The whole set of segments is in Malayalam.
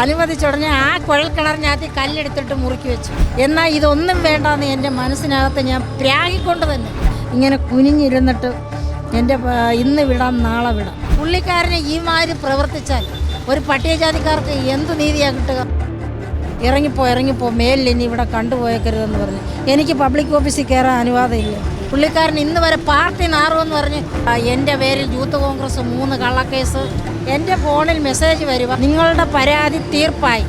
അനുവദിച്ചുടനെ ആ കുഴൽക്കിണറിനകത്ത് കല്ലെടുത്തിട്ട് മുറുക്കി വെച്ചു. എന്നാൽ ഇതൊന്നും വേണ്ടെന്ന് എന്റെ മനസ്സിനകത്ത് ഞാൻ പ്രാഗിക്കൊണ്ട് തന്നെ ഇങ്ങനെ കുനിഞ്ഞിരുന്നിട്ട് എന്റെ ഇന്ന് വിടാം നാളെ വിടാം. പുള്ളിക്കാരനെ ഈ മാതിരി പ്രവർത്തിച്ചാൽ ഒരു പട്ടികജാതിക്കാർക്ക് എന്ത് നീതിയാണ് കിട്ടുക? ഇറങ്ങിപ്പോ ഇറങ്ങിപ്പോ മേലിൽ ഇനി ഇവിടെ കണ്ടുപോയേക്കരുതെന്ന് പറഞ്ഞു. എനിക്ക് പബ്ലിക് ഓഫീസിൽ കയറാൻ അനുവാദമില്ല. പുള്ളിക്കാരൻ ഇന്ന് വരെ പാർട്ടി നാറുമെന്ന് പറഞ്ഞ് എന്റെ പേരിൽ യൂത്ത് കോൺഗ്രസ് മൂന്ന് കള്ളക്കേസ് എന്റെ ഫോണിൽ മെസ്സേജ് വരുക നിങ്ങളുടെ പരാതി തീർപ്പായി.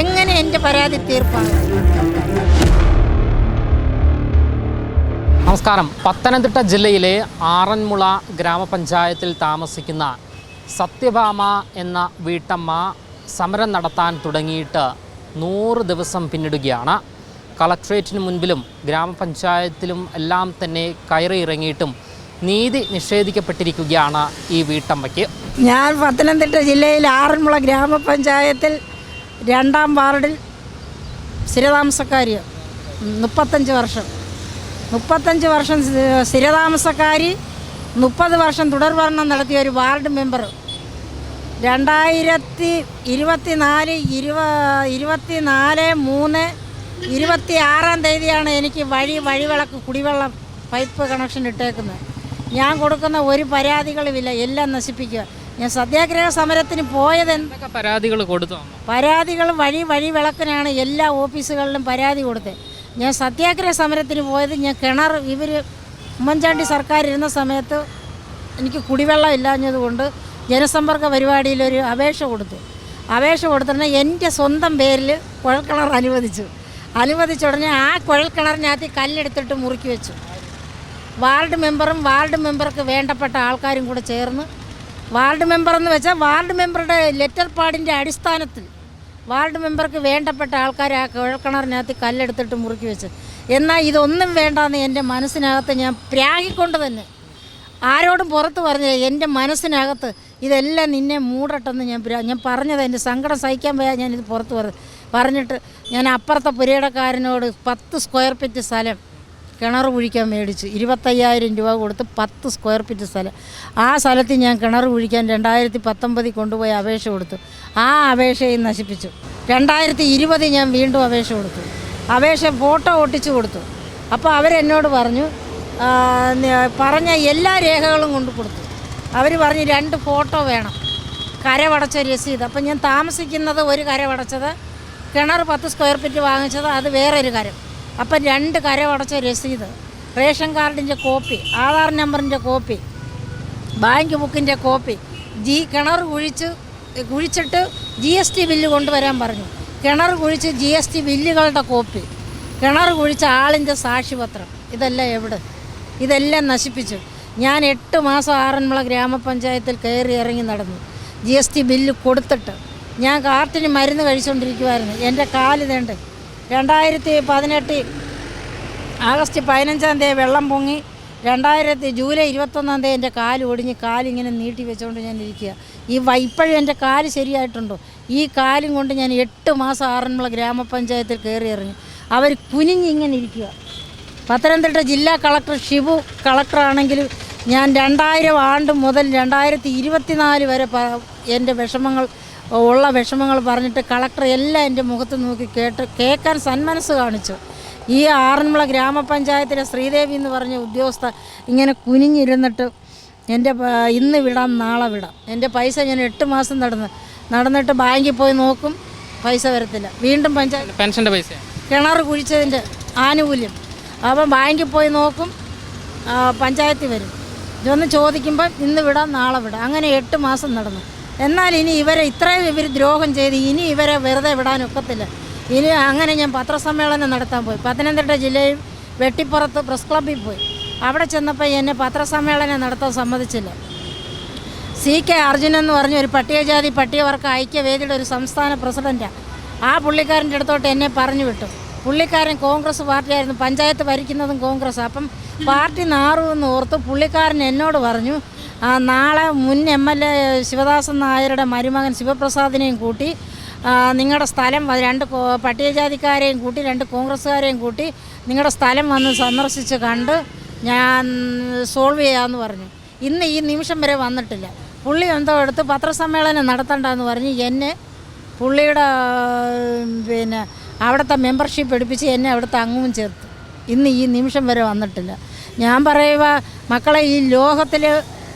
എങ്ങനെ എന്റെ പരാതി തീർപ്പായി നമസ്കാരം. പത്തനംതിട്ട ജില്ലയിലെ ആറന്മുള ഗ്രാമപഞ്ചായത്തിൽ താമസിക്കുന്ന സത്യഭാമ എന്ന വീട്ടമ്മ സമരം നടത്താൻ തുടങ്ങിയിട്ട് നൂറ് ദിവസം പിന്നിടുകയാണ്. കളക്ട്രേറ്റിന് മുൻപിലും ഗ്രാമപഞ്ചായത്തിലും എല്ലാം തന്നെ കയറി ഇറങ്ങിയിട്ടും നീതി നിഷേധിക്കപ്പെട്ടിരിക്കുകയാണ് ഈ വീട്ടമ്മയ്ക്ക്. ഞാൻ പത്തനംതിട്ട ജില്ലയിൽ ആറന്മുള ഗ്രാമപഞ്ചായത്തിൽ രണ്ടാം വാർഡിൽ സ്ഥിരതാമസക്കാരി മുപ്പത്തഞ്ച് വർഷം. മുപ്പത്തഞ്ച് വർഷം സ്ഥി- സ്ഥിരതാമസക്കാരി മുപ്പത് വർഷം തുടർഭരണം നടത്തിയ ഒരു വാർഡ് മെമ്പർ. രണ്ടായിരത്തി ഇരുപത്തി നാല് ഇരുപ ഇരുപത്തി നാല് മൂന്ന് ഇരുപത്തി ആറാം തീയതിയാണ് എനിക്ക് വഴി വഴിവിളക്ക് കുടിവെള്ളം പൈപ്പ് കണക്ഷൻ ഇട്ടേക്കുന്നത്. ഞാൻ കൊടുക്കുന്ന ഒരു പരാതികളുമില്ല എല്ലാം നശിപ്പിക്കുക. ഞാൻ സത്യാഗ്രഹ സമരത്തിന് പോയത് പരാതികൾ കൊടുത്തു? പരാതികൾ വഴി വഴി വിളക്കിനാണ് എല്ലാ ഓഫീസുകളിലും പരാതി കൊടുത്തത്. ഞാൻ സത്യാഗ്രഹ സമരത്തിന് പോയത് ഞാൻ കിണർ ഇവർ ഉമ്മൻചാണ്ടി സർക്കാർ ഇരുന്ന സമയത്ത് എനിക്ക് കുടിവെള്ളം ഇല്ലാഞ്ഞതുകൊണ്ട് ജനസമ്പർക്ക പരിപാടിയിൽ ഒരു അപേക്ഷ കൊടുത്തു. അപേക്ഷ കൊടുത്തിട്ട് എന്റെ സ്വന്തം പേരിൽ കുഴൽക്കിണർ അനുവദിച്ചു. അനുവദിച്ച ഉടനെ ആ കുഴൽക്കിണറിനകത്ത് കല്ലെടുത്തിട്ട് മുറുക്കി വെച്ചു. വാർഡ് മെമ്പറും വാർഡ് മെമ്പർക്ക് വേണ്ടപ്പെട്ട ആൾക്കാരും കൂടെ ചേർന്ന് വാർഡ് മെമ്പർ എന്ന് വെച്ചാൽ വാർഡ് മെമ്പറുടെ ലെറ്റർ പാഡിന്റെ അടിസ്ഥാനത്തിൽ വാർഡ് മെമ്പർക്ക് വേണ്ടപ്പെട്ട ആൾക്കാർ ആ കുഴൽക്കിണറിനകത്ത് കല്ലെടുത്തിട്ട് മുറുക്കി വെച്ച്. എന്നാൽ ഇതൊന്നും വേണ്ടാന്ന് എന്റെ മനസ്സിനകത്ത് ഞാൻ പ്രാഗിക്കൊണ്ട് തന്നെ ആരോടും പുറത്ത് പറഞ്ഞ എന്റെ മനസ്സിനകത്ത് ഇതെല്ലാം നിന്നെ മൂടട്ടെന്ന് ഞാൻ ഞാൻ പറഞ്ഞത്. എന്റെ സങ്കടം സഹിക്കാൻ പോയാൽ ഞാനിത് പുറത്ത് പറഞ്ഞു പറഞ്ഞിട്ട് ഞാൻ അപ്പുറത്തെ പുരയിടക്കാരനോട് പത്ത് സ്ക്വയർ ഫീറ്റ് സ്ഥലം കിണർ കുഴിക്കാൻ മേടിച്ചു ഇരുപത്തയ്യായിരം രൂപ കൊടുത്ത് പത്ത് സ്ക്വയർ ഫീറ്റ് സ്ഥലം. ആ സ്ഥലത്ത് ഞാൻ കിണർ കുഴിക്കാൻ രണ്ടായിരത്തി പത്തൊമ്പതിൽ കൊണ്ടുപോയി അപേക്ഷ കൊടുത്തു. ആ അപേക്ഷയും നശിപ്പിച്ചു. രണ്ടായിരത്തി ഇരുപതിൽ ഞാൻ വീണ്ടും അപേക്ഷ കൊടുത്തു. അപേക്ഷ ഫോട്ടോ ഒട്ടിച്ചു കൊടുത്തു. അപ്പോൾ അവരെന്നോട് പറഞ്ഞു പറഞ്ഞ എല്ലാ രേഖകളും കൊണ്ട് കൊടുത്തു. അവർ പറഞ്ഞു രണ്ട് ഫോട്ടോ വേണം. കരവടച്ച രസീത്. അപ്പം ഞാൻ താമസിക്കുന്നത് ഒരു കരവടച്ചത് കിണർ പത്ത് സ്ക്വയർ ഫീറ്റ് വാങ്ങിച്ചത് അത് വേറെ ഒരു കാര്യം. അപ്പം രണ്ട് കരവടച്ച രസീത്. റേഷൻ കാർഡിന്റെ കോപ്പി ആധാർ നമ്പറിന്റെ കോപ്പി ബാങ്ക് ബുക്കിന്റെ കോപ്പി. ജി കിണർ കുഴിച്ച് കുഴിച്ചിട്ട് ജി എസ് ടി ബില്ല് കൊണ്ടുവരാൻ പറഞ്ഞു. കിണർ കുഴിച്ച് ജി എസ് ടി ബില്ലുകളുടെ കോപ്പി. കിണർ കുഴിച്ച ആളിന്റെ സാക്ഷിപത്രം. ഇതെല്ലാം എവിടെ? ഇതെല്ലാം നശിപ്പിച്ചു. ഞാൻ എട്ട് മാസം ആറന്മുള ഗ്രാമപഞ്ചായത്തിൽ കയറി ഇറങ്ങി നടന്നു. ജി എസ് ടി ബില്ല് കൊടുത്തിട്ട് ഞാൻ കാർട്ടിന് മരുന്ന് കഴിച്ചുകൊണ്ടിരിക്കുമായിരുന്നു എന്റെ കാൽ തേണ്ട് രണ്ടായിരത്തി പതിനെട്ട് ആഗസ്റ്റ് പതിനഞ്ചാം തീയതി വെള്ളം പൊങ്ങി. രണ്ടായിരത്തി ജൂലൈ ഇരുപത്തൊന്നാം തീയതി എന്റെ കാൽ ഒടിഞ്ഞ് കാലിങ്ങനെ നീട്ടി വെച്ചുകൊണ്ട് ഞാൻ ഇരിക്കുക ഈ ഇപ്പോഴും എന്റെ കാൽ ശരിയായിട്ടുണ്ടോ? ഈ കാലും കൊണ്ട് ഞാൻ എട്ട് മാസം ആറന്മുള ഗ്രാമപഞ്ചായത്തിൽ കയറി ഇറങ്ങി അവർ കുനിഞ്ഞിങ്ങനെ ഇരിക്കുക പത്തനംതിട്ട ജില്ലാ കളക്ടർ ഷിബു കളക്ടറാണെങ്കിൽ ഞാൻ രണ്ടായിരം ആണ്ട് മുതൽ രണ്ടായിരത്തി ഇരുപത്തിനാല് വരെ എന്റെ വിഷമങ്ങൾ ഉള്ള വിഷമങ്ങൾ പറഞ്ഞിട്ട് കളക്ടർ എല്ലാം എന്റെ മുഖത്ത് നോക്കി കേട്ട് കേൾക്കാൻ സന്മനസ് കാണിച്ചു. ഈ ആറന്മുള ഗ്രാമപഞ്ചായത്തിലെ ശ്രീദേവി എന്ന് പറഞ്ഞ ഉദ്യോഗസ്ഥ ഇങ്ങനെ കുനിഞ്ഞിരുന്നിട്ട് എന്റെ ഇന്ന് വിടാം നാളെ വിടാം. എന്റെ പൈസ ഞാൻ എട്ട് മാസം നടന്ന് നടന്നിട്ട് ബാങ്കിൽ പോയി നോക്കും പൈസ വരത്തില്ല. വീണ്ടും പഞ്ചായത്ത് പെൻഷന്റെ പൈസ. കിണർ കുഴിച്ചതിന്റെ ആനുകൂല്യം. അപ്പം ബാങ്കിൽ പോയി നോക്കും പഞ്ചായത്തിൽ വരും. ഇതൊന്ന് ചോദിക്കുമ്പോൾ ഇന്ന് വിടാം നാളെ വിടാം. അങ്ങനെ എട്ട് മാസം നടന്നു. എന്നാൽ ഇനി ഇവരെ ഇത്രയും ഇവർ ദ്രോഹം ചെയ്ത് ഇനി ഇവരെ വെറുതെ വിടാൻ ഒക്കത്തില്ല ഇനി അങ്ങനെ ഞാൻ പത്രസമ്മേളനം നടത്താൻ പോയി. പത്തനംതിട്ട ജില്ലയിൽ വെട്ടിപ്പുറത്ത് പ്രസ് ക്ലബ്ബിൽ പോയി. അവിടെ ചെന്നപ്പോൾ എന്നെ പത്രസമ്മേളനം നടത്താൻ സമ്മതിച്ചില്ല. സി കെ അർജുനൻ എന്ന് പറഞ്ഞ ഒരു പട്ടികജാതി പട്ടികവർഗ ഐക്യവേദിയുടെ ഒരു സംസ്ഥാന പ്രസിഡന്റാണ് ആ പുള്ളിക്കാരന്റെ അടുത്തോട്ട് എന്നെ പറഞ്ഞു വിട്ടു. പുള്ളിക്കാരൻ കോൺഗ്രസ് പാർട്ടിയായിരുന്നു. പഞ്ചായത്ത് ഭരിക്കുന്നതും കോൺഗ്രസ് അപ്പം പാർട്ടി നാറുമെന്ന് ഓർത്ത് പുള്ളിക്കാരൻ എന്നോട് പറഞ്ഞു നാളെ മുൻ എം എൽ എ ശിവദാസൻ നായരുടെ മരുമകൻ ശിവപ്രസാദിനെയും കൂട്ടി നിങ്ങളുടെ സ്ഥലം രണ്ട് പട്ടികജാതിക്കാരെയും കൂട്ടി രണ്ട് കോൺഗ്രസ്സുകാരെയും കൂട്ടി നിങ്ങളുടെ സ്ഥലം വന്ന് സന്ദർശിച്ച് കണ്ട് ഞാൻ സോൾവ് ചെയ്യാമെന്ന് പറഞ്ഞു. ഇന്ന് ഈ നിമിഷം വരെ വന്നിട്ടില്ല. പുള്ളി എന്തോ എടുത്ത് പത്രസമ്മേളനം നടത്തണ്ടെന്ന് പറഞ്ഞ് എന്നെ പുള്ളിയുടെ പിന്നെ അവിടുത്തെ മെമ്പർഷിപ്പ് എടുപ്പിച്ച് എന്നെ അവിടുത്തെ അംഗവും ചേർത്ത്. ഇന്ന് ഈ നിമിഷം വരെ വന്നിട്ടില്ല. ഞാൻ പറയുക മക്കളെ ഈ ലോകത്തിൽ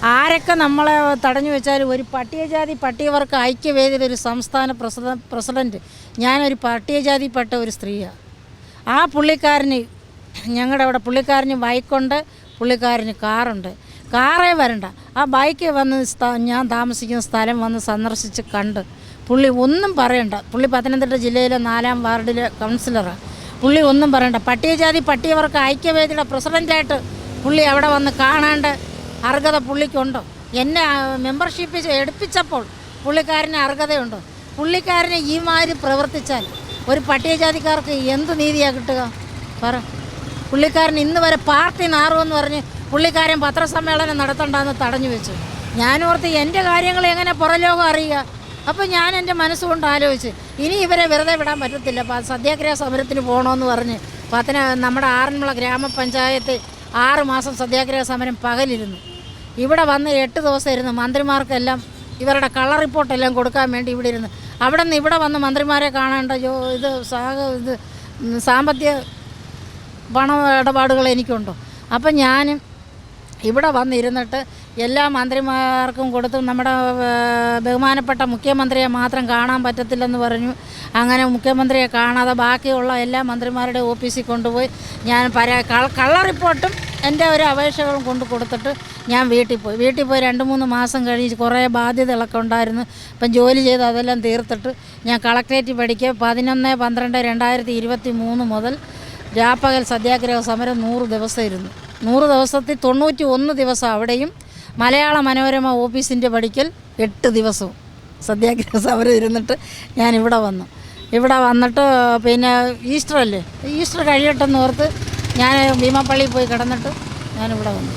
ആരൊക്കെ നമ്മളെ തടഞ്ഞു വെച്ചാലും ഒരു പട്ടികജാതി പട്ടികവർക്ക് ഐക്യവേദിയുടെ ഒരു സംസ്ഥാന പ്രസിഡ പ്രസിഡന്റ് ഞാനൊരു പട്ടികജാതിപ്പെട്ട ഒരു സ്ത്രീയാണ് ആ പുള്ളിക്കാരന് ഞങ്ങളുടെ അവിടെ പുള്ളിക്കാരന് ബൈക്കുണ്ട് പുള്ളിക്കാരന് കാറുണ്ട്. കാറേ വരണ്ട. ആ ബൈക്ക് വന്ന് ഞാൻ താമസിക്കുന്ന സ്ഥലം വന്ന് സന്ദർശിച്ച് കണ്ട്. പുള്ളി ഒന്നും പറയണ്ട. പുള്ളി പത്തനംതിട്ട ജില്ലയിലെ നാലാം വാർഡിലെ കൗൺസിലറാണ് പുള്ളി ഒന്നും പറയണ്ട. പട്ടികജാതി പട്ടികവർക്ക് ഐക്യവേദിയുടെ പ്രസിഡന്റായിട്ട് പുള്ളി അവിടെ വന്ന് കാണേണ്ട അർഹത പുള്ളിക്കുണ്ടോ? എന്നെ മെമ്പർഷിപ്പ് എടുപ്പിച്ചപ്പോൾ പുള്ളിക്കാരന് അർഹതയുണ്ടോ? പുള്ളിക്കാരനെ ഈ മാതിരി പ്രവർത്തിച്ചാൽ ഒരു പട്ടികജാതിക്കാർക്ക് എന്ത് നീതിയാണ് കിട്ടുക? പറ. പുള്ളിക്കാരൻ ഇന്ന് വരെ പാർട്ടി നാറുമെന്ന് പറഞ്ഞ് പുള്ളിക്കാരൻ പത്രസമ്മേളനം നടത്തണ്ടെന്ന് തടഞ്ഞു വെച്ചു. ഞാനോർത്ത് എന്റെ കാര്യങ്ങൾ എങ്ങനെ പുറലോകം അറിയുക? അപ്പോൾ ഞാൻ എന്റെ മനസ്സുകൊണ്ട് ആലോചിച്ച് ഇനി ഇവരെ വെറുതെ വിടാൻ പറ്റത്തില്ല. അപ്പോൾ സത്യാഗ്രഹ സമരത്തിന് പോകണമെന്ന് പറഞ്ഞ് പത്തന നമ്മുടെ ആറന്മുള ഗ്രാമപഞ്ചായത്ത് ആറ് മാസം സത്യാഗ്രഹ സമരം പകലിരുന്നു. ഇവിടെ വന്ന് എട്ട് ദിവസം ഇരുന്ന് മന്ത്രിമാർക്കെല്ലാം ഇവരുടെ കളർ റിപ്പോർട്ടെല്ലാം കൊടുക്കാൻ വേണ്ടി ഇവിടെ ഇരുന്ന്. അവിടെ നിന്ന് ഇവിടെ വന്ന് മന്ത്രിമാരെ കാണേണ്ട ജോ ഇത് സാഹ ഇത് സാമ്പത്തിക പണ ഇടപാടുകൾ എനിക്കുണ്ടോ. അപ്പം ഞാനും ഇവിടെ വന്നിരുന്നിട്ട് എല്ലാ മന്ത്രിമാർക്കും കൊടുത്ത് നമ്മുടെ ബഹുമാനപ്പെട്ട മുഖ്യമന്ത്രിയെ മാത്രം കാണാൻ പറ്റത്തില്ലെന്ന് പറഞ്ഞു. അങ്ങനെ മുഖ്യമന്ത്രിയെ കാണാതെ ബാക്കിയുള്ള എല്ലാ മന്ത്രിമാരുടെ ഓഫീസിൽ കൊണ്ടുപോയി ഞാൻ പരാ കള്ള റിപ്പോർട്ടും എന്റെ ഒരു അപേക്ഷകളും കൊണ്ട് കൊടുത്തിട്ട് ഞാൻ വീട്ടിൽ പോയി. വീട്ടിൽ പോയി രണ്ട് മൂന്ന് മാസം കഴിഞ്ഞ് കുറേ ബാധ്യതകളൊക്കെ ഉണ്ടായിരുന്നു. ഇപ്പം ജോലി ചെയ്ത് അതെല്ലാം തീർത്തിട്ട് ഞാൻ കളക്ട്രേറ്റ് പഠിക്കുക. പതിനൊന്ന് പന്ത്രണ്ട് രണ്ടായിരത്തി ഇരുപത്തി മൂന്ന് മുതൽ രാപ്പകൽ സത്യാഗ്രഹ സമരം നൂറ് ദിവസം ഇരുന്നു നൂറ് ദിവസത്തിൽ തൊണ്ണൂറ്റി ഒന്ന് ദിവസം അവിടെയും മലയാള മനോരമ ഓഫീസിന്റെ പഠിക്കൽ എട്ട് ദിവസവും സത്യാഗ്രഹ സമരം ഇരുന്നിട്ട് ഞാൻ ഇവിടെ വന്നു. ഇവിടെ വന്നിട്ട് പിന്നെ ഈസ്റ്റർ അല്ലേ ഈസ്റ്റർ കഴിയട്ടെന്ന് ഓർത്ത് ഞാൻ ഭീമപ്പള്ളിയിൽ പോയി കിടന്നിട്ട് ഞാനിവിടെ വന്നു.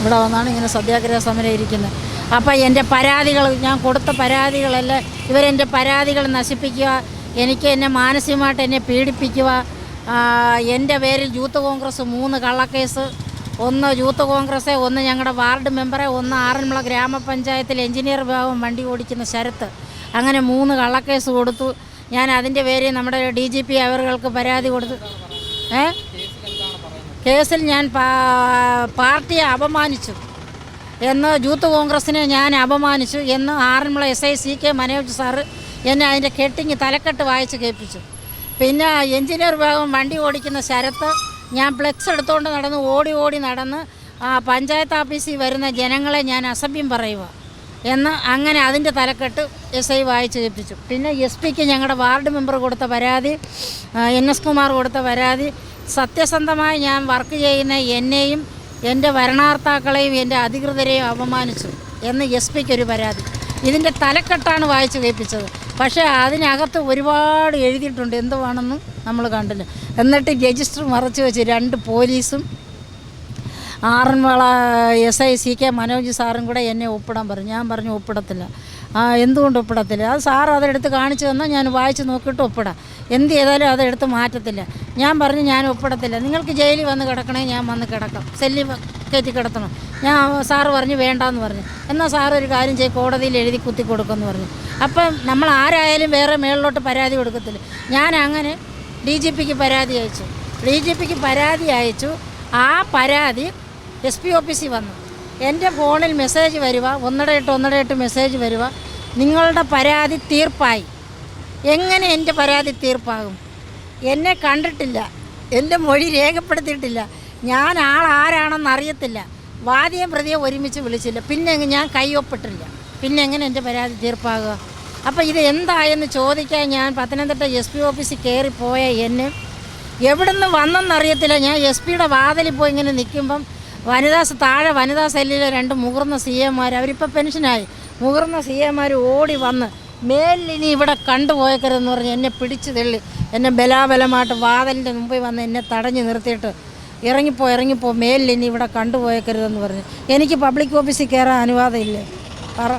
ഇവിടെ വന്നാണ് ഇങ്ങനെ സത്യാഗ്രഹ സമരം ഇരിക്കുന്നത്. അപ്പോൾ എന്റെ പരാതികൾ ഞാൻ കൊടുത്ത പരാതികളെല്ലാം ഇവരെന്റെ പരാതികൾ നശിപ്പിക്കുക എനിക്ക് എന്നെ മാനസികമായിട്ട് എന്നെ പീഡിപ്പിക്കുക എന്റെ പേരിൽ യൂത്ത് കോൺഗ്രസ് മൂന്ന് കള്ളക്കേസ് ഒന്ന് യൂത്ത് കോൺഗ്രസ് ഒന്ന് ഞങ്ങളുടെ വാർഡ് മെമ്പറെ ഒന്ന് ആറന്മുള ഗ്രാമപഞ്ചായത്തിൽ എഞ്ചിനീയർ വിഭാഗം വണ്ടി ഓടിക്കുന്ന ശരത്ത്. അങ്ങനെ മൂന്ന് കള്ളക്കേസ് കൊടുത്തു. ഞാൻ അതിന്റെ പേരിൽ നമ്മുടെ ഡി ജി പി അവർക്ക് പരാതി കൊടുത്തു. ഏ? കേസിൽ ഞാൻ പാർട്ടിയെ അപമാനിച്ചു എന്ന് യൂത്ത് കോൺഗ്രസിനെ ഞാൻ അപമാനിച്ചു എന്ന് Aranmula S I C K Manoj sir എന്നെ അതിന്റെ കെട്ടിങ് തലക്കെട്ട് വായിച്ച് കേൾപ്പിച്ചു. പിന്നെ എഞ്ചിനീയർ വിഭാഗം വണ്ടി ഓടിക്കുന്ന ശരത്ത് ഞാൻ ഫ്ലെക്സ് എടുത്തുകൊണ്ട് നടന്ന് ഓടി ഓടി നടന്ന് പഞ്ചായത്ത് ഓഫീസിൽ വരുന്ന ജനങ്ങളെ ഞാൻ അസഭ്യം പറയുക എന്ന് അങ്ങനെ അതിന്റെ തലക്കെട്ട് എസ് ഐ വായിച്ച് കേൾപ്പിച്ചു പിന്നെ എസ് പിക്ക് ഞങ്ങളുടെ വാർഡ് മെമ്പർ കൊടുത്ത പരാതി എൻ എസ് കുമാർ കൊടുത്ത പരാതി സത്യസന്ധമായി ഞാൻ വർക്ക് ചെയ്യുന്ന എന്നെയും എന്റെ ഭരണാർത്ഥാക്കളെയും എന്റെ അധികൃതരെയും അപമാനിച്ചു എന്ന് എസ് ഒരു പരാതി. ഇതിന്റെ തലക്കെട്ടാണ് വായിച്ച് കേൾപ്പിച്ചത് പക്ഷേ അതിനകത്ത് ഒരുപാട് എഴുതിയിട്ടുണ്ട്. എന്തുവാണെന്നും നമ്മൾ കണ്ടില്ല. എന്നിട്ട് രജിസ്റ്റർ മറച്ചു വെച്ച് രണ്ട് പോലീസും Aranmula S I C K Manoj സാറും കൂടെ എന്നെ ഒപ്പിടാൻ പറഞ്ഞു. ഞാൻ പറഞ്ഞു ഒപ്പിടത്തില്ല. എന്തുകൊണ്ട് ഒപ്പിടത്തില്ല? അത് സാർ അതെടുത്ത് കാണിച്ചു തന്നാൽ ഞാൻ വായിച്ച് നോക്കിയിട്ട് ഒപ്പിടാം. എന്ത് ചെയ്താലും അതെടുത്ത് മാറ്റത്തില്ല. ഞാൻ പറഞ്ഞു ഞാൻ ഒപ്പിടത്തില്ല. നിങ്ങൾക്ക് ജയിലിൽ വന്ന് കിടക്കണേ ഞാൻ വന്ന് കിടക്കാം. സെല്ലി കയറ്റി കിടത്തണം. ഞാൻ സാറ് പറഞ്ഞു വേണ്ടാന്ന് പറഞ്ഞു. എന്നാൽ സാർ ഒരു കാര്യം ചെയ്ത് കോടതിയിൽ എഴുതി കുത്തി കൊടുക്കുമെന്ന് പറഞ്ഞു. അപ്പം നമ്മൾ ആരായാലും വേറെ മേളിലോട്ട് പരാതി കൊടുക്കത്തില്ല. ഞാൻ അങ്ങനെ ഡി ജി പിക്ക് പരാതി അയച്ചു. ഡി ജി പിക്ക് പരാതി അയച്ചു. ആ പരാതി എസ് പി ഓഫീസിൽ വന്നു. എന്റെ ഫോണിൽ മെസ്സേജ് വരിക ഒന്നര എട്ട് ഒന്നര എട്ട് മെസ്സേജ് വരിക നിങ്ങളുടെ പരാതി തീർപ്പായി. എങ്ങനെ എന്റെ പരാതി തീർപ്പാകും? എന്നെ കണ്ടിട്ടില്ല. എന്റെ മൊഴി രേഖപ്പെടുത്തിയിട്ടില്ല. ഞാൻ ആൾ ആരാണെന്ന് അറിയത്തില്ല. വാദിയും പ്രതിയെ ഒരുമിച്ച് വിളിച്ചില്ല. പിന്നെ ഞാൻ കൈയൊപ്പിട്ടില്ല പിന്നെ എങ്ങനെ എന്റെ പരാതി തീർപ്പാകുക? അപ്പോൾ ഇത് എന്തായെന്ന് ചോദിക്കാൻ ഞാൻ പത്തനംതിട്ട എസ് പി ഓഫീസിൽ കയറി പോയ എന്നെ. എവിടുന്ന് വന്നെന്നറിയത്തില്ല ഞാൻ എസ് പിയുടെ വാതിലിൽ പോയി ഇങ്ങനെ നിൽക്കുമ്പം വനിതാ താഴെ വനിതാ സെല്ലിലെ രണ്ട് മുതിർന്ന സി എമാർ അവരിപ്പോൾ പെൻഷനായി. മുതിർന്ന സി എമാർ ഓടി വന്ന് മേലിൽ ഇനി ഇവിടെ കണ്ടുപോയക്കരുതെന്ന് പറഞ്ഞ് എന്നെ പിടിച്ചു തള്ളി. എന്നെ ബലാബലമായിട്ട് വാതലിന്റെ മുമ്പിൽ വന്ന് എന്നെ തടഞ്ഞു നിർത്തിയിട്ട് ഇറങ്ങിപ്പോ ഇറങ്ങിപ്പോ മേലിൽ ഇനി ഇവിടെ കണ്ടുപോയക്കരുതെന്ന് പറഞ്ഞ്. എനിക്ക് പബ്ലിക് ഓഫീസിൽ കയറാൻ അനുവാദം ഇല്ലേ പറ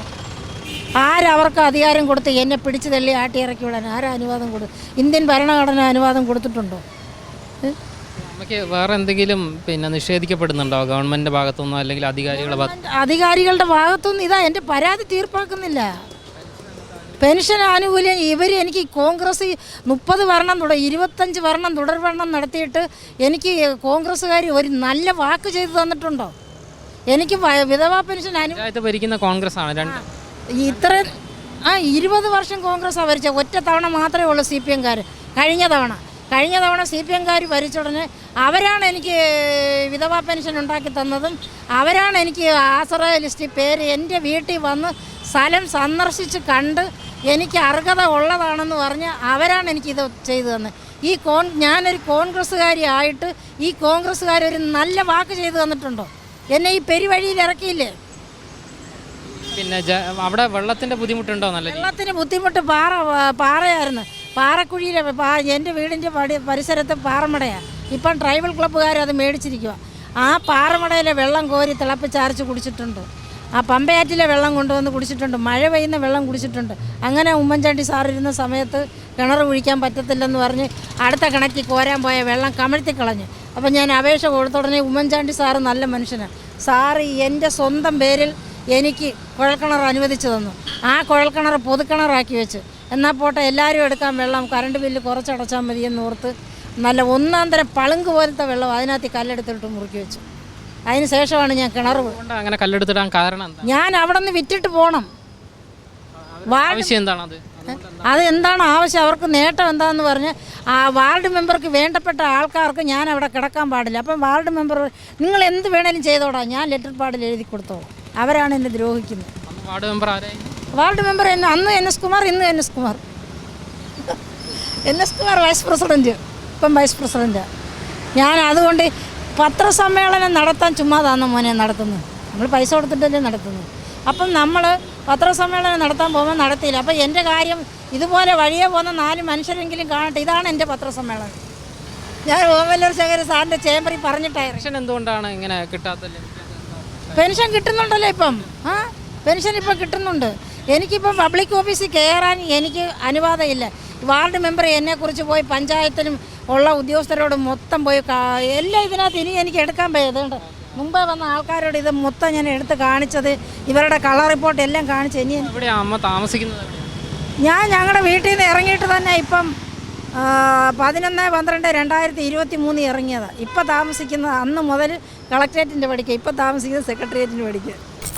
ആരവർക്ക് അധികാരം കൊടുത്ത് എന്നെ പിടിച്ചു തള്ളി ആട്ടി ഇറക്കി വിടാൻ ആരാ അനുവാദം കൊടുത്തു ഇന്ത്യൻ ഭരണഘടന അനുവാദം കൊടുത്തിട്ടുണ്ടോ? ഏ? നമുക്ക് വേറെ എന്തെങ്കിലും പിന്നെ നിഷേധിക്കപ്പെടുന്നുണ്ടോ? ഗവൺമെന്റിന്റെ ഭാഗത്തുനിന്നോ അല്ലെങ്കിൽ അധികാരികളുടെ ഭാഗത്ത് അധികാരികളുടെ ഭാഗത്തുനിന്ന് ഇതാ എന്റെ പരാതി തീർപ്പാക്കുന്നില്ല. പെൻഷൻ ആനുകൂല്യം ഇവർ എനിക്ക് കോൺഗ്രസ് മുപ്പത് ഭരണം തുട ഇരുപത്തഞ്ച് ഭരണം തുടർ ഭരണം നടത്തിയിട്ട് എനിക്ക് കോൺഗ്രസ്സുകാർ ഒരു നല്ല വാക്ക് ചെയ്തു തന്നിട്ടുണ്ടോ? എനിക്ക് വിധവാ പെൻഷൻ അനു ഭരിക്കുന്ന കോൺഗ്രസ് ആണ് രണ്ട് ഇത്ര ആ ഇരുപത് വർഷം കോൺഗ്രസ് ഭരിച്ച ഒറ്റ തവണ മാത്രമേ ഉള്ളൂ സി പി എംകാർ കഴിഞ്ഞ തവണ. കഴിഞ്ഞ തവണ സി പി എംകാർ ഭരിച്ചുടനെ അവരാണ് എനിക്ക് വിധവാ പെൻഷൻ ഉണ്ടാക്കി തന്നതും അവരാണ് എനിക്ക് ആശ്രയ ലിസ്റ്റിൽ പേര് എന്റെ വീട്ടിൽ വന്ന് സ്ഥലം സന്ദർശിച്ച് കണ്ട് എനിക്ക് അർഹത ഉള്ളതാണെന്ന് പറഞ്ഞ് അവരാണ് എനിക്കിത് ചെയ്തു തന്നത്. ഈ കോൺ ഞാനൊരു കോൺഗ്രസ്സുകാരി ആയിട്ട് ഈ കോൺഗ്രസ്സുകാർ ഒരു നല്ല വാക്ക് ചെയ്തു തന്നിട്ടുണ്ടോ? എന്നെ ഈ പെരുവഴിയിൽ ഇറക്കിയില്ലേ? പിന്നെ അവിടെ വെള്ളത്തിന്റെ ബുദ്ധിമുട്ടുണ്ടോ നല്ല? വെള്ളത്തിന് ബുദ്ധിമുട്ട് പാറ പാറയായിരുന്നു. പാറക്കുഴിയിലെ എന്റെ വീടിന്റെ പടി പരിസരത്ത് പാറമടയാണ് ഇപ്പം ട്രൈബൽ ക്ലബ്ബുകാർ അത് മേടിച്ചിരിക്കുക ആ പാറമടയിലെ വെള്ളം കോരി തിളപ്പിച്ചാർച്ച് കുടിച്ചിട്ടുണ്ട്. ആ പമ്പയാറ്റിലെ വെള്ളം കൊണ്ടുവന്ന് കുടിച്ചിട്ടുണ്ട്. മഴ പെയ്യുന്ന വെള്ളം കുടിച്ചിട്ടുണ്ട്. അങ്ങനെ ഉമ്മൻചാണ്ടി സാറിരുന്ന സമയത്ത് കിണർ കുഴിക്കാൻ പറ്റത്തില്ലെന്ന് പറഞ്ഞ് അടുത്ത കിണറ്റിൽ കോരാൻ പോയ വെള്ളം കമഴ്ത്തി കളഞ്ഞു. അപ്പം ഞാൻ അപേക്ഷ കൊടുത്തുടനെ ഉമ്മൻചാണ്ടി സാറ് നല്ല മനുഷ്യനാണ് സാറ് എന്റെ സ്വന്തം പേരിൽ എനിക്ക് കുഴൽക്കിണർ അനുവദിച്ചു തന്നു. ആ കുഴൽക്കിണർ പൊതുക്കിണറാക്കി വെച്ച്. എന്നാൽ പോട്ടെ എല്ലാവരും എടുക്കാൻ വെള്ളം കറണ്ട് ബില്ല് കുറച്ചടച്ചാൽ മതിയെന്ന് ഓർത്ത് നല്ല ഒന്നാം തരം പളുങ്ക് പോലത്തെ വെള്ളം അതിനകത്ത് കല്ലെടുത്തിട്ട് മുറുക്കി വെച്ചു. അതിന് ശേഷമാണ് ഞാൻ കിണർ അങ്ങനെ കല്ലെടുത്തിടാൻ കാരണം ഞാൻ അവിടെ നിന്ന് വിറ്റിട്ട് പോകണം അത്? എന്താണ് ആവശ്യം? അവർക്ക് നേട്ടം എന്താണെന്ന് പറഞ്ഞ് ആ വാർഡ് മെമ്പർക്ക് വേണ്ടപ്പെട്ട ആൾക്കാർക്ക് ഞാൻ അവിടെ കിടക്കാൻ പാടില്ല. അപ്പം വാർഡ് മെമ്പർ നിങ്ങൾ എന്ത് വേണേലും ചെയ്തോടാ ഞാൻ ലെറ്റർ പാടിൽ എഴുതി കൊടുത്തോളാം. അവരാണ് എന്നെ ദ്രോഹിക്കുന്നത്. വാർഡ് മെമ്പർ ആരായി വാർഡ് മെമ്പർ എന്നെ അന്ന് എൻ എസ് കുമാർ ഇന്ന് N S Kumar. N S Kumar vice president ഇപ്പം വൈസ് പ്രസിഡന്റ്. ഞാൻ അതുകൊണ്ട് പത്രസമ്മേളനം നടത്താൻ ചുമ്മാതാന്ന് മോനെ നടത്തുന്നത്. നമ്മൾ പൈസ കൊടുത്തിട്ടല്ലേ നടത്തുന്നത്. അപ്പം നമ്മൾ പത്രസമ്മേളനം നടത്താൻ പോകുമ്പോൾ നടത്തിയില്ല. അപ്പം എന്റെ കാര്യം ഇതുപോലെ വഴിയെ പോകുന്ന നാല് മനുഷ്യരെങ്കിലും കാണട്ടെ. ഇതാണ് എന്റെ പത്രസമ്മേളനം. ഞാൻ ഓമല്ലൂർ ശേഖര സാറിന്റെ ചേംബറിൽ പറഞ്ഞിട്ടായിരുന്നു. പെൻഷൻ എന്തുകൊണ്ടാണ് ഇങ്ങനെ കിട്ടാത്തത്? പെൻഷൻ കിട്ടുന്നുണ്ടല്ലോ ഇപ്പം. ആ പെൻഷൻ ഇപ്പം കിട്ടുന്നുണ്ട്. എനിക്കിപ്പം പബ്ലിക് ഓഫീസിൽ കയറാൻ എനിക്ക് അനുവാദമില്ല. വാർഡ് മെമ്പർ എന്നെക്കുറിച്ച് പോയി പഞ്ചായത്തിനും ഉള്ള ഉദ്യോഗസ്ഥരോട് മൊത്തം പോയി എല്ലാം ഇതിനകത്ത് ഇനി എനിക്ക് എടുക്കാൻ പറ്റുന്നുണ്ട് മുമ്പേ വന്ന ആൾക്കാരോട് ഇത് മൊത്തം ഞാൻ എടുത്ത് കാണിച്ചത് ഇവരുടെ കളർ റിപ്പോർട്ട് എല്ലാം കാണിച്ച് ഇനി അമ്മ താമസിക്കുന്നത്? ഞാൻ ഞങ്ങളുടെ വീട്ടിൽ നിന്ന് ഇറങ്ങിയിട്ട് തന്നെ ഇപ്പം പതിനൊന്ന് പന്ത്രണ്ട് രണ്ടായിരത്തി ഇരുപത്തി മൂന്ന് ഇറങ്ങിയതാണ് ഇപ്പം താമസിക്കുന്നത് അന്ന് മുതൽ കളക്ട്രേറ്റിന്റെ പഠിക്കുക ഇപ്പം താമസിക്കുന്നത് സെക്രട്ടേറിയറ്റിന്റെ പഠിക്കുക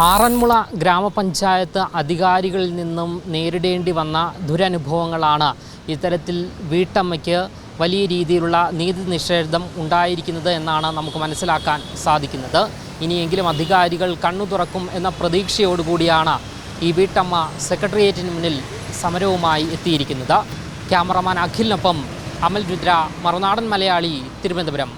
ആറന്മുള ഗ്രാമപഞ്ചായത്ത് അധികാരികളിൽ നിന്നും നേരിടേണ്ടി വന്ന ദുരനുഭവങ്ങളാണ് ഇത്തരത്തിൽ വീട്ടമ്മയ്ക്ക് വലിയ രീതിയിലുള്ള നീതി നിഷേധം ഉണ്ടായിരിക്കുന്നത് എന്നാണ് നമുക്ക് മനസ്സിലാക്കാൻ സാധിക്കുന്നത്. ഇനിയെങ്കിലും അധികാരികൾ കണ്ണു തുറക്കും എന്ന പ്രതീക്ഷയോടുകൂടിയാണ് ഈ വീട്ടമ്മ സെക്രട്ടേറിയറ്റിന് മുന്നിൽ സമരവുമായി എത്തിയിരിക്കുന്നത്. ക്യാമറമാൻ അഖിലിനൊപ്പം അമൽ രുദ്ര മറുനാടൻ മലയാളി തിരുവനന്തപുരം.